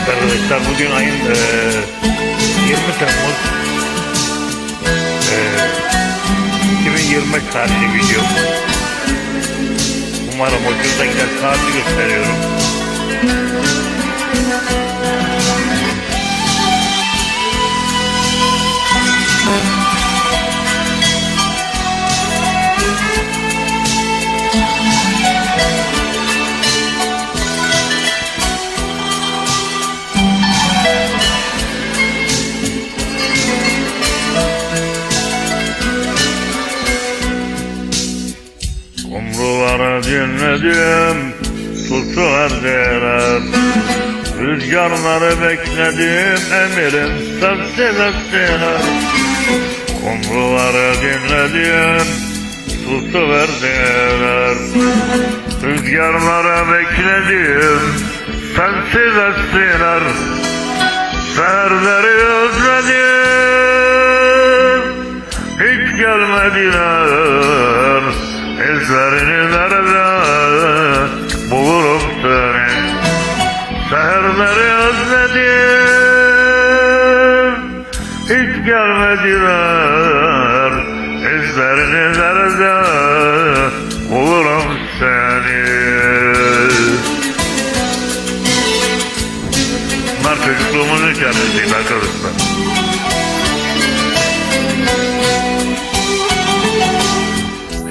Evet arkadaşlar bugün ayın eee 20 Temmuz eee 2025 tarihli video. Umarım hoşunuza gider saati gösteriyorum. Kumruları dinledim, susu verdiler. Rüzgarları bekledim, emirim sessiz ettiler. Kumruları dinledim, susu verdiler. Rüzgarları bekledim, sensiz ettiler. Seherleri özledim, hiç gelmediler. İzlerini nerede bulurum seni. Seherleri özledim, hiç gelmediler. İzlerini nerede bulurum seni. Bunlar çocukluğumuzun içerisindeyim arkadaşlar.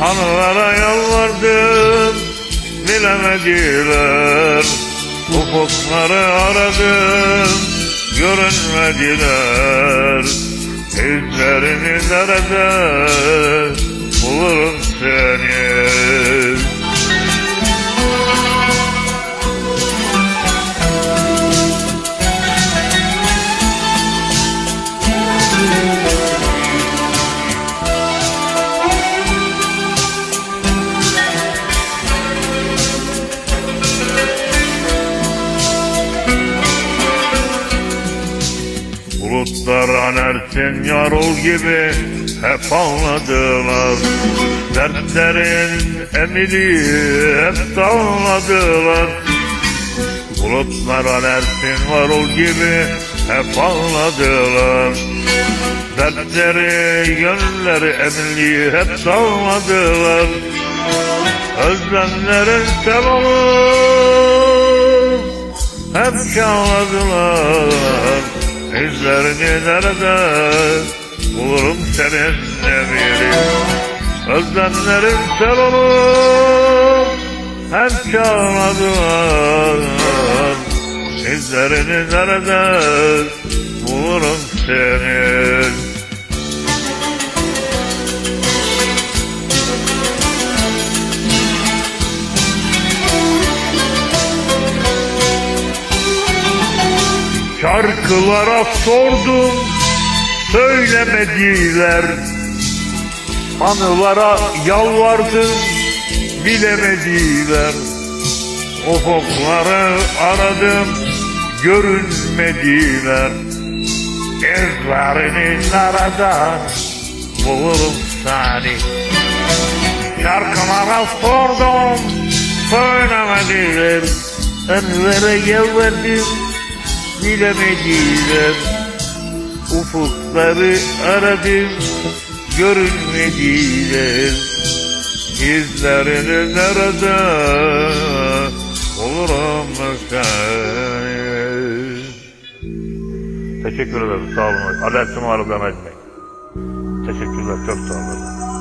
Anılara yalvardım, bilemediler. Ufukları aradım, görünmediler. İzlerini nerede bulurum seni? Bulutlar anersin yarul gibi hep ağladılar Dertlerin emili hep dağladılar Bulutlar anersin varul gibi hep ağladılar Dertleri gönülleri emili hep dağladılar Özlemlerin selamı hep çağladılar İzlerini nerede bulurum senin emirim Özlemlerin sen olur hep çağladılar İzlerini nerede bulurum senin Şarkılara sordum, söylemediler. Anılara yalvardım, bilemediler. Ufukları aradım, görünmediler. İzlerini nerede bulurum seni? Şarkılara sordum, söylemediler. Anılara yalvardım, bilemediler Ufukları aradım görünmediler İzlerini nerede olurum seni Teşekkür ederim sağ olun. Adresim var Mehmet Bey. Teşekkürler çok sağ olun.